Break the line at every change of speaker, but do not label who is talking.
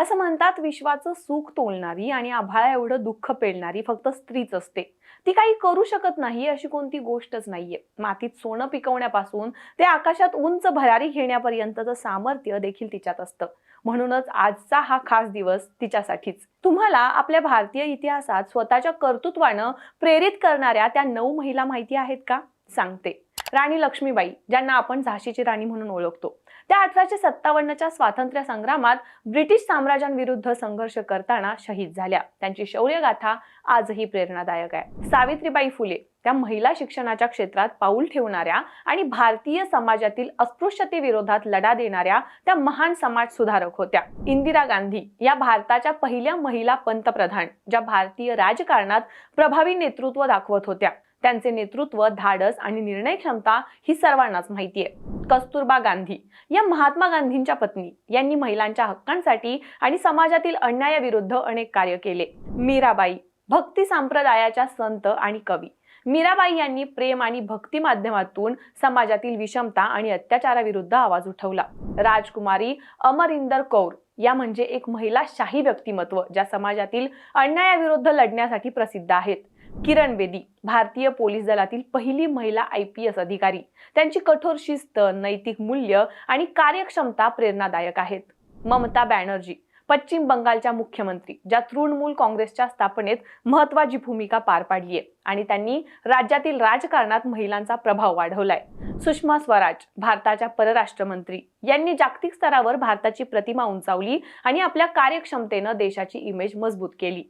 असं म्हणतात विश्वाचं सुख तोलणारी आणि आभाळा एवढं दुःख पेलणारी फक्त स्त्रीच असते. ती काही करू शकत नाही अशी कोणती गोष्टच नाहीये. मातीत सोनं पिकवण्यापासून ते आकाशात उंच भरारी घेण्यापर्यंतचं सामर्थ्य देखील तिच्यात असतं. म्हणूनच आजचा हा खास दिवस तिच्यासाठीच. तुम्हाला आपल्या भारतीय इतिहासात स्वतःच्या कर्तृत्वानं प्रेरित करणाऱ्या त्या नऊ महिला माहिती आहेत का? सांगते. राणी लक्ष्मीबाई ज्यांना आपण झाशीची राणी म्हणून ओळखतो. त्या अठराशे सत्तावन्नच्या स्वातंत्र्य संग्रामात ब्रिटिश साम्राज्यांविरुद्ध संघर्ष करताना शहीद झाल्या. त्यांची शौर्यगाथा आजही प्रेरणादायक आहे. सावित्रीबाई फुले त्या महिला शिक्षणाच्या क्षेत्रात पाऊल ठेवणाऱ्या आणि भारतीय समाजातील अस्पृश्यतेविरोधात लढा देणाऱ्या त्या महान समाज सुधारक होत्या. इंदिरा गांधी या भारताच्या पहिल्या महिला पंतप्रधान ज्या भारतीय राजकारणात प्रभावी नेतृत्व दाखवत होत्या. त्यांचे नेतृत्व धाडस आणि निर्णय क्षमता ही सर्वांनाच माहिती आहे कस्तुरबा गांधी या महात्मा गांधींच्या पत्नी यांनी महिलांच्या हक्कांसाठी आणि समाजातील अन्यायाविरुद्ध अनेक कार्य केले. मीराबाई भक्ती संप्रदायाच्या संत आणि कवी. मीराबाई यांनी प्रेम आणि भक्ती माध्यमातून समाजातील विषमता आणि अत्याचाराविरुद्ध आवाज उठवला. राजकुमारी अमरिंदर कौर या म्हणजे एक महिला शाही व्यक्तिमत्व ज्या समाजातील अन्यायाविरुद्ध लढण्यासाठी प्रसिद्ध आहेत. किरण बेदी भारतीय पोलीस दलातील पहिली महिला आय पी एस अधिकारी. त्यांची कठोर शिस्त नैतिक मूल्य आणि कार्यक्षमता प्रेरणादायक आहेत. ममता बॅनर्जी पश्चिम बंगालच्या मुख्यमंत्री ज्या तृणमूल काँग्रेसच्या स्थापनेत महत्वाची भूमिका पार पाडली आहे आणि त्यांनी राज्यातील राजकारणात महिलांचा प्रभाव वाढवलाय. सुषमा स्वराज भारताच्या परराष्ट्र मंत्री यांनी जागतिक स्तरावर भारताची प्रतिमा उंचावली आणि आपल्या कार्यक्षमतेनं देशाची इमेज मजबूत केली.